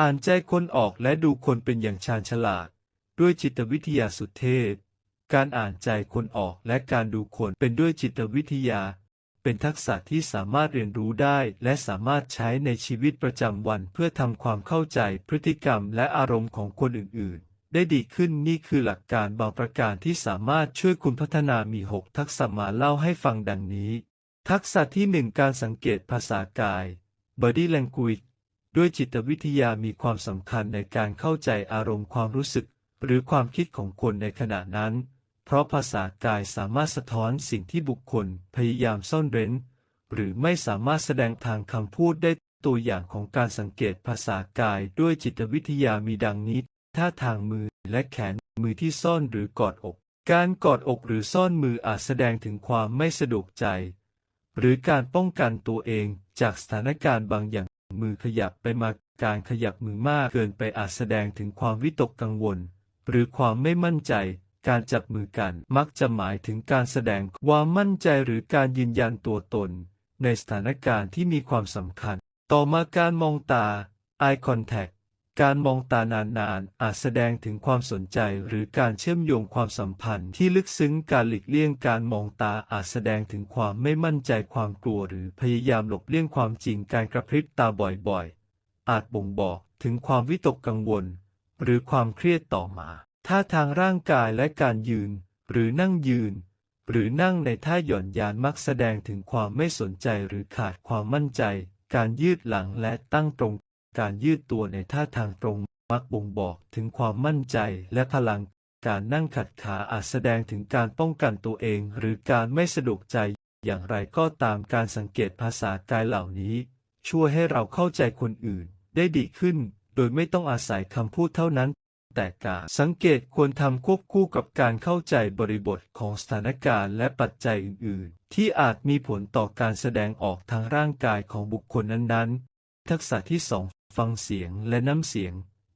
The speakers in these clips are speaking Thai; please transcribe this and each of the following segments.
อ่านใจคนออกและดูคนเป็นอย่างชาญฉลาด ด้วยจิตวิทยาสุดเทพ การอ่านใจคนออกและการดูคนเป็นด้วยจิตวิทยา เป็นทักษะที่สามารถเรียนรู้ได้และสามารถใช้ในชีวิตประจำวันเพื่อทำความเข้าใจพฤติกรรมและอารมณ์ของคนอื่นๆ ได้ดีขึ้นนี่คือหลักการบางประการที่สามารถช่วยคุณพัฒนามี 6 ทักษะมาเล่าให้ฟังดังนี้ ทักษะที่ 1 การสังเกตภาษากาย Body Language ด้วยจิตวิทยามีความสำคัญในการเข้าใจอารมณ์ความรู้สึก หรือความคิดของคนในขณะนั้น เพราะภาษากายสามารถสะท้อนสิ่งที่บุคคลพยายามซ่อนเร้น หรือไม่สามารถแสดงทางคำพูดได้ตัวอย่างของการสังเกตภาษากายด้วยจิตวิทยามีดังนี้ท่าทางมือและแขนมือที่ซ่อนหรือกอดอก การกอดอกหรือซ่อนมืออาจแสดงถึงความไม่สะดวกใจ หรือการป้องกันตัวเองจากสถานการณ์บางอย่าง มือขยับไปมาการขยับมือมากเกินไปอาจแสดงถึงความวิตกกังวล หรือความไม่มั่นใจ การจับมือกันมักจะหมายถึงการแสดงความมั่นใจหรือการยืนยันตัวตน ในสถานการณ์ที่มีความสำคัญ ต่อมาการมองตา eye contact การมองตานานๆ อาจแสดงถึงความสนใจหรือการเชื่อมโยงความสัมพันธ์ที่ลึกซึ้ง การหลีกเลี่ยงการมองตาอาจแสดงถึงความไม่มั่นใจ ความกลัว หรือพยายามหลบเลี่ยงความจริง การกระพริบตาบ่อยๆ อาจบ่งบอกถึงความวิตกกังวล หรือความเครียดต่อมา ท่าทางร่างกายและการยืน หรือนั่งยืน หรือนั่งในท่าหย่อนยานมักแสดงถึงความไม่สนใจหรือขาดความมั่นใจ การยืดหลังและตั้งตรง การยืดตัวในท่าทางตรงมักบ่งบอกถึงความมั่นใจและพลัง การนั่งขัดขาอาจแสดงถึงการป้องกันตัวเอง หรือการไม่สะดวกใจ อย่างไรก็ตามการสังเกตภาษากายเหล่านี้ ช่วยให้เราเข้าใจคนอื่นได้ดีขึ้น โดยไม่ต้องอาศัยคำพูดเท่านั้น แต่การสังเกตควรทำควบคู่กับการเข้าใจบริบทของสถานการณ์และปัจจัยอื่น ๆ ที่อาจมีผลต่อการแสดงออกทางร่างกายของบุคคลนั้น ๆ ทักษะที่สอง ฟังเสียงและน้ำเสียง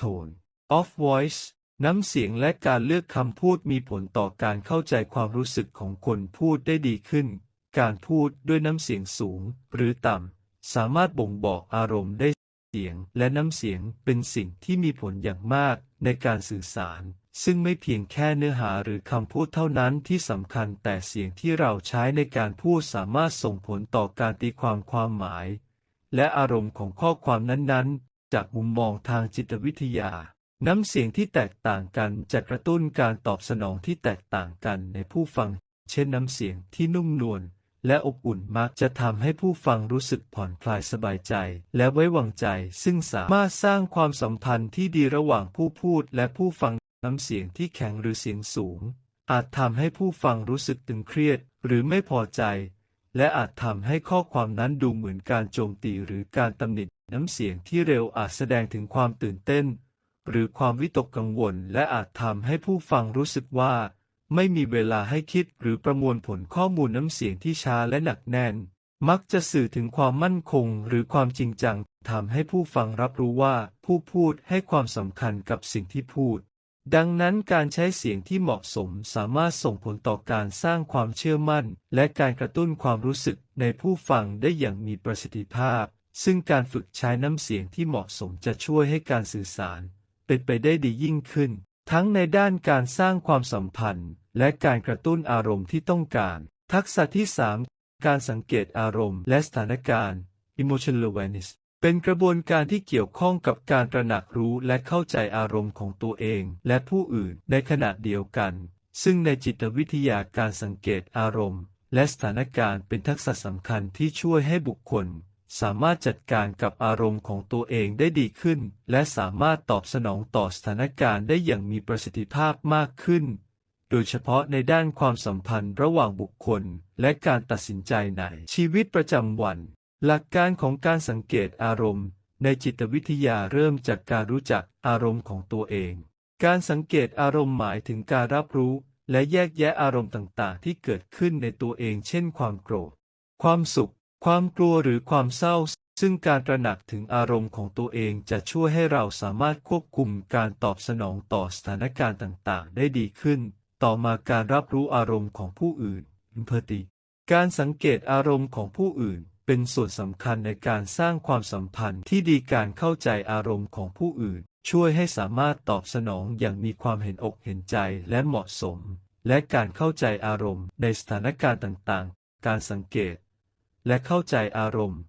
tone of voice น้ำเสียงและการเลือกคำพูดมีผลต่อการเข้าใจความรู้สึกของคนพูดได้ดีขึ้น การพูดด้วยน้ำเสียงสูงหรือต่ำ สามารถบ่งบอกอารมณ์ได้เสียงและน้ำเสียงเป็นสิ่งที่มีผลอย่างมากในการสื่อสาร ซึ่งไม่เพียงแค่เนื้อหาหรือคำพูดเท่านั้นที่สำคัญแต่เสียงที่เราใช้ในการพูดสามารถส่งผลต่อการตีความความหมาย และอารมณ์ของข้อความนั้นๆ จากมุมมองทางจิตวิทยา น้ำเสียงที่แตกต่างกันจะกระตุ้นการตอบสนองที่แตกต่างกันในผู้ฟัง เช่นน้ำเสียงที่นุ่มนวลและอบอุ่นมักจะทำให้ผู้ฟังรู้สึกผ่อนคลายสบายใจ และไว้วางใจ ซึ่งสามารถสร้างความสัมพันธ์ที่ดีระหว่างผู้พูดและผู้ฟังน้ำเสียงที่แข็งหรือเสียงสูง อาจทำให้ผู้ฟังรู้สึกตึงเครียด หรือไม่พอใจ และอาจทำให้ข้อความนั้นดูเหมือนการโจมตีหรือการตำหนิน้ำเสียงที่เร็วอาจแสดงถึงความตื่นเต้น หรือความวิตกกังวล และอาจทำให้ผู้ฟังรู้สึกว่า ไม่มีเวลาให้คิดหรือประมวลผลข้อมูลน้ำเสียงที่ช้าและหนักแน่น มักจะสื่อถึงความมั่นคงหรือความจริงจังทำให้ผู้ฟังรับรู้ว่าผู้พูดให้ความสำคัญกับสิ่งที่พูด ดังนั้นการใช้เสียงที่เหมาะสมสามารถส่งผลต่อการสร้างความเชื่อมั่น และการกระตุ้นความรู้สึกในผู้ฟังได้อย่างมีประสิทธิภาพ ซึ่งการฝึกใช้น้ำเสียงที่เหมาะสมจะช่วยให้การสื่อสาร เป็นไปได้ดียิ่งขึ้น ทั้งในด้านการสร้างความสัมพันธ์ และการกระตุ้นอารมณ์ที่ต้องการ ทักษะที่ 3 การสังเกตอารมณ์และสถานการณ์ emotional awareness เป็นกระบวนการที่เกี่ยวข้องกับการตระหนักรู้และเข้าใจอารมณ์ของตัวเองและผู้อื่นในขณะเดียวกัน ซึ่งในจิตวิทยาการสังเกตอารมณ์ และสถานการณ์เป็นทักษะสำคัญที่ช่วยให้บุคคล สามารถจัดการกับอารมณ์ของตัวเองได้ดีขึ้น และสามารถตอบสนองต่อสถานการณ์ได้อย่างมีประสิทธิภาพมากขึ้น โดยเฉพาะในด้านความสัมพันธ์ระหว่างบุคคล และการตัดสินใจในชีวิตประจำวัน หลักการของการสังเกตอารมณ์ ในจิตวิทยาเริ่มจากการรู้จักอารมณ์ของตัวเอง การสังเกตอารมณ์หมายถึงการรับรู้ และแยกแยะอารมณ์ต่างๆ ที่เกิดขึ้นในตัวเอง เช่น ความโกรธ ความสุข ความกลัวหรือความเศร้า ซึ่งการตระหนักถึงอารมณ์ของตัวเองจะช่วยให้เราสามารถควบคุมการตอบสนองต่อสถานการณ์ต่างๆ ได้ดีขึ้น ต่อมาการรับรู้อารมณ์ของผู้อื่น empathy การสังเกตอารมณ์ของผู้อื่น เป็นส่วนสำคัญในการสร้างความสัมพันธ์ที่ดีการเข้าใจอารมณ์ของผู้อื่น ช่วยให้สามารถตอบสนองอย่างมีความเห็นอกเห็นใจและเหมาะสม และการเข้าใจอารมณ์ในสถานการณ์ต่างๆ การสังเกต และเข้าใจอารมณ์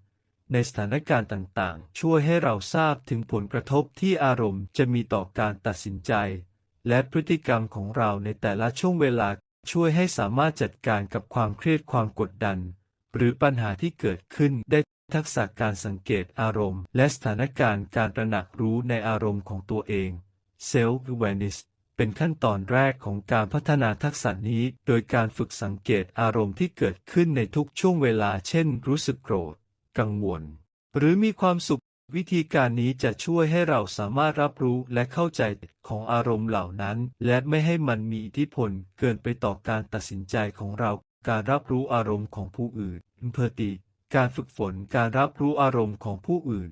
ในสถานการณ์ต่างๆ ช่วยให้เราทราบถึงผลกระทบที่อารมณ์จะมีต่อการตัดสินใจ และพฤติกรรมของเราในแต่ละช่วงเวลาช่วยให้สามารถจัดการกับความเครียดความกดดัน หรือปัญหาที่เกิดขึ้นได้ทักษะการสังเกตอารมณ์ และสถานการณ์การตระหนักรู้ในอารมณ์ของตัวเอง Self Awareness เป็นขั้นตอนแรกของการพัฒนาทักษะนี้ โดยการฝึกสังเกตอารมณ์ที่เกิดขึ้นในทุกช่วงเวลา เช่น รู้สึกโกรธ กังวล หรือมีความสุข วิธีการนี้จะช่วยให้เราสามารถรับรู้และเข้าใจของอารมณ์เหล่านั้น และไม่ให้มันมีอิทธิพลเกินไปต่อการตัดสินใจของเรา การรับรู้อารมณ์ของผู้อื่น empathy การฝึกฝนการรับรู้อารมณ์ของผู้อื่น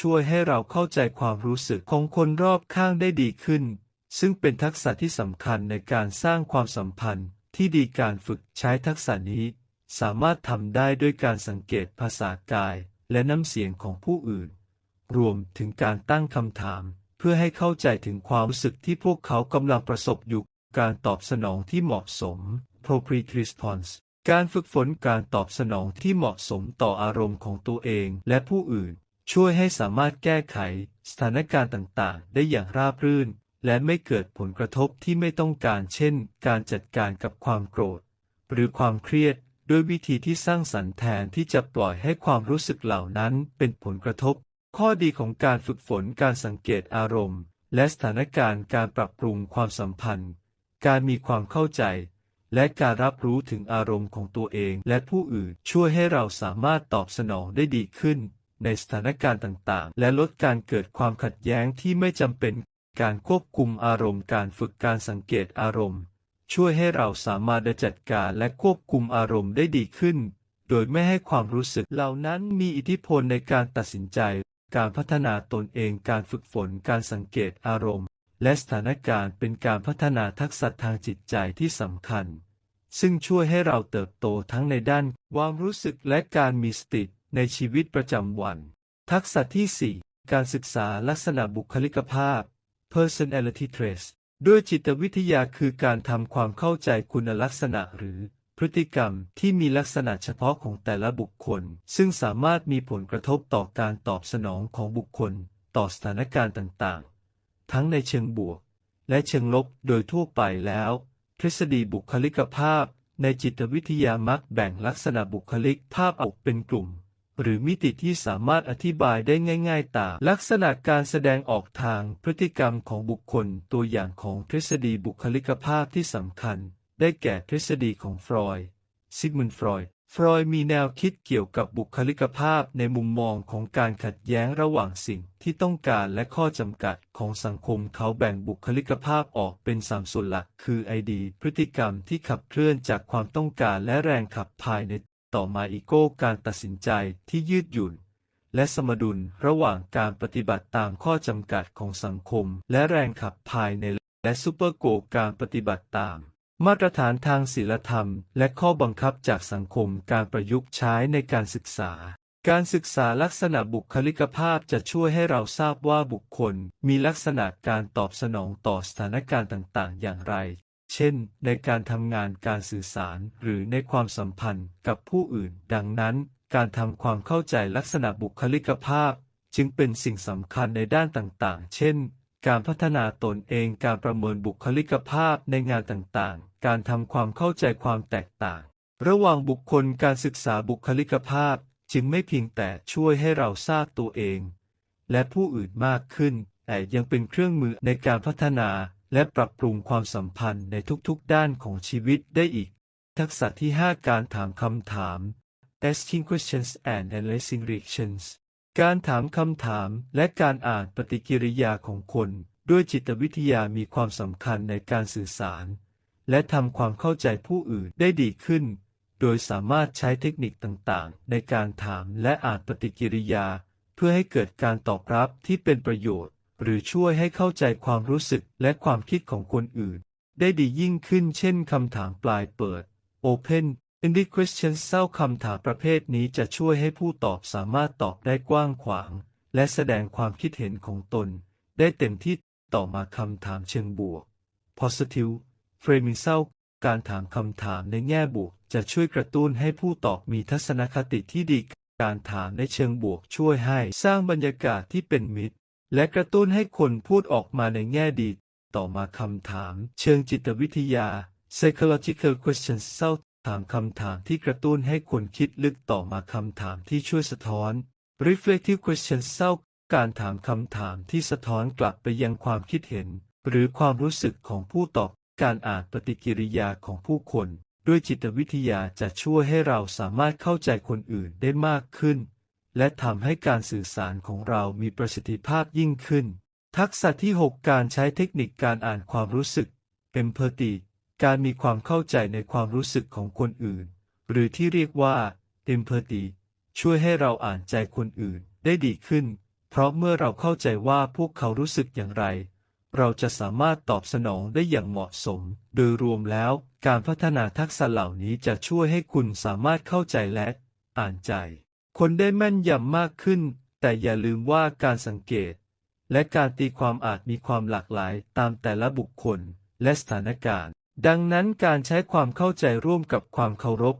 ช่วยให้เราเข้าใจความรู้สึกของคนรอบข้างได้ดีขึ้น ซึ่งเป็นทักษะที่สำคัญในการสร้างความสัมพันธ์ที่ดีการฝึกใช้ทักษะนี้ สามารถทำได้ด้วยการสังเกตภาษากายและน้ำเสียงของผู้อื่น รวมถึงการตั้งคำถาม เพื่อให้เข้าใจถึงความรู้สึกที่พวกเขากำลังประสบอยู่การตอบสนองที่เหมาะสม appropriate response การฝึกฝนการตอบสนองที่เหมาะสมต่ออารมณ์ของตัวเองและผู้อื่น ช่วยให้สามารถแก้ไขสถานการณ์ต่างๆ ได้อย่างราบรื่น และไม่เกิดผลกระทบที่ไม่ต้องการเช่น การจัดการกับความโกรธ หรือความเครียดด้วยวิธีที่สร้างสรรค์แทนที่จะปล่อยให้ความรู้สึกเหล่านั้นเป็นผลกระทบ ข้อดีของการฝึกฝนการสังเกตอารมณ์ และสถานการณ์การปรับปรุงความสัมพันธ์ การมีความเข้าใจ และการรับรู้ถึงอารมณ์ของตัวเองและผู้อื่น ช่วยให้เราสามารถตอบสนองได้ดีขึ้น ในสถานการณ์ต่างๆ และลดการเกิดความขัดแย้งที่ไม่จำเป็น การควบคุมอารมณ์การฝึกการสังเกตอารมณ์ ช่วยให้เราสามารถจัดการและควบคุมอารมณ์ได้ดีขึ้น โดยไม่ให้ความรู้สึกเหล่านั้นมีอิทธิพลในการตัดสินใจ การพัฒนาตนเองการฝึกฝนการสังเกตอารมณ์ และสถานการณ์เป็นการพัฒนาทักษะทางจิตใจที่สำคัญ ซึ่งช่วยให้เราเติบโตทั้งในด้านความรู้สึกและการมีสติในชีวิตประจำวัน ทักษะที่ 4 การศึกษาลักษณะบุคลิกภาพ personality traits ด้วยจิตวิทยาคือการทำความเข้าใจคุณลักษณะหรือพฤติกรรมที่มีลักษณะเฉพาะของแต่ละบุคคล ซึ่งสามารถมีผลกระทบต่อการตอบสนองของบุคคล ต่อสถานการณ์ต่างๆ ทั้งในเชิงบวก และเชิงลบโดยทั่วไปแล้ว ทฤษฎีบุคลิกภาพในจิตวิทยามักแบ่งลักษณะบุคลิกภาพออกเป็นกลุ่ม หรือมิติที่สามารถอธิบายได้ง่ายๆตามลักษณะการแสดงออกทางพฤติกรรมของบุคคลตัวอย่างของทฤษฎีบุคลิกภาพที่สำคัญ ได้แก่ทฤษฎีของฟรอยด์ซิกมุนฟรอยด์ ฟรอยมีแนวคิดเกี่ยวกับบุคลิกภาพในมุมมองของการขัดแย้งระหว่างสิ่งที่ต้องการและข้อจำกัดของสังคมเขาแบ่งบุคลิกภาพออกเป็นสามส่วนหลัก คือไอดี พฤติกรรมที่ขับเคลื่อนจากความต้องการและแรงขับภายในต่อมาอีโก้การตัดสินใจที่ยืดหยุ่น และสมดุลระหว่างการปฏิบัติตามข้อจำกัดของสังคม และแรงขับภายในและซูเปอร์โกการปฏิบัติตาม มาตรฐานทางศีลธรรม และข้อบังคับจากสังคมการประยุกต์ใช้ในการศึกษา การศึกษาลักษณะบุคลิกภาพจะช่วยให้เราทราบว่าบุคคล มีลักษณะการตอบสนองต่อสถานการณ์ต่างๆ อย่างไร เช่น ในการทำงานการสื่อสารหรือในความสัมพันธ์กับผู้อื่น ดังนั้น การทำความเข้าใจลักษณะบุคลิกภาพ จึงเป็นสิ่งสำคัญในด้านต่างๆ เช่น การพัฒนาตนเอง การประเมินบุคลิกภาพในงานต่างๆ การทำความเข้าใจความแตกต่าง ระหว่างบุคคลการศึกษาบุคลิกภาพจึงไม่เพียงแต่ช่วยให้เราทราบตัวเอง และผู้อื่นมากขึ้น แต่ยังเป็นเครื่องมือในการพัฒนาและปรับปรุงความสัมพันธ์ในทุกๆด้านของชีวิตได้อีก ทักษะที่ 5 การถามคำถาม asking questions and analyzing reactions การถามคำถามและการอ่านปฏิกิริยาของคนด้วยจิตวิทยามีความสำคัญในการสื่อสาร และทำความเข้าใจผู้อื่นได้ดีขึ้น โดยสามารถใช้เทคนิคต่างๆ ในการถามและอ่านปฏิกิริยา เพื่อให้เกิดการตอบรับที่เป็นประโยชน์ หรือช่วยให้เข้าใจความรู้สึกและความคิดของคนอื่น ได้ดียิ่งขึ้นเช่นคำถามปลายเปิด Open Indie Question เศร้าคำถามประเภทนี้จะช่วยให้ผู้ตอบสามารถตอบได้กว้างขวาง และแสดงความคิดเห็นของตน ได้เต็มที่ต่อมาคำถามเชิงบวก Positive Framing เศร้า การถามคำถามในแง่บวก จะช่วยกระตุ้นให้ผู้ตอบมีทัศนคติที่ดี การถามในเชิงบวกช่วยให้สร้างบรรยากาศที่เป็นมิตร และกระตุ้นให้คนพูดออกมาในแง่ดี ต่อมาคำถาม เชิงจิตวิทยา psychological questions เศร้า ถามคำถามที่กระตุ้นให้คนคิดลึกต่อมาคำถามที่ช่วยสะท้อน reflective questions เศร้าการถามคำถามที่สะท้อนกลับไปยังความคิดเห็น หรือความรู้สึกของผู้ตอบการอ่านปฏิกิริยาของผู้คน ด้วยจิตวิทยาจะช่วยให้เราสามารถเข้าใจคนอื่นได้มากขึ้น และทำให้การสื่อสารของเรามีประสิทธิภาพยิ่งขึ้น ทักษะที่ 6 การใช้เทคนิคการอ่านความรู้สึก empathy การมีความเข้าใจในความรู้สึกของคนอื่น หรือที่เรียกว่า empathy ช่วยให้เราอ่านใจคนอื่นได้ดีขึ้น เพราะเมื่อเราเข้าใจว่าพวกเขารู้สึกอย่างไร เราจะสามารถตอบสนองได้อย่างเหมาะสม โดยรวมแล้ว การพัฒนาทักษะเหล่านี้จะช่วยให้คุณสามารถเข้าใจและ อ่านใจ คนได้แม่นยำมากขึ้น แต่อย่าลืมว่าการสังเกต และการตีความอาจมีความหลากหลายตามแต่ละบุคคลและสถานการณ์ ดังนั้นการใช้ความเข้าใจร่วมกับความเคารพ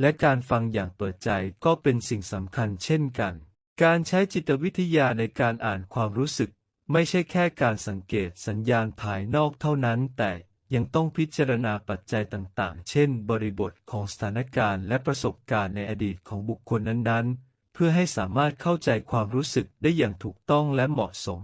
และการฟังอย่างเปิดใจก็เป็นสิ่งสำคัญเช่นกัน การใช้จิตวิทยาในการอ่านความรู้สึก ไม่ใช่แค่การสังเกตสัญญาณภายนอกเท่านั้น แต่ยังต้องพิจารณาปัจจัยต่างๆ เช่น บริบทของสถานการณ์และประสบการณ์ในอดีตของบุคคลนั้นๆ เพื่อให้สามารถเข้าใจความรู้สึกได้อย่างถูกต้องและเหมาะสม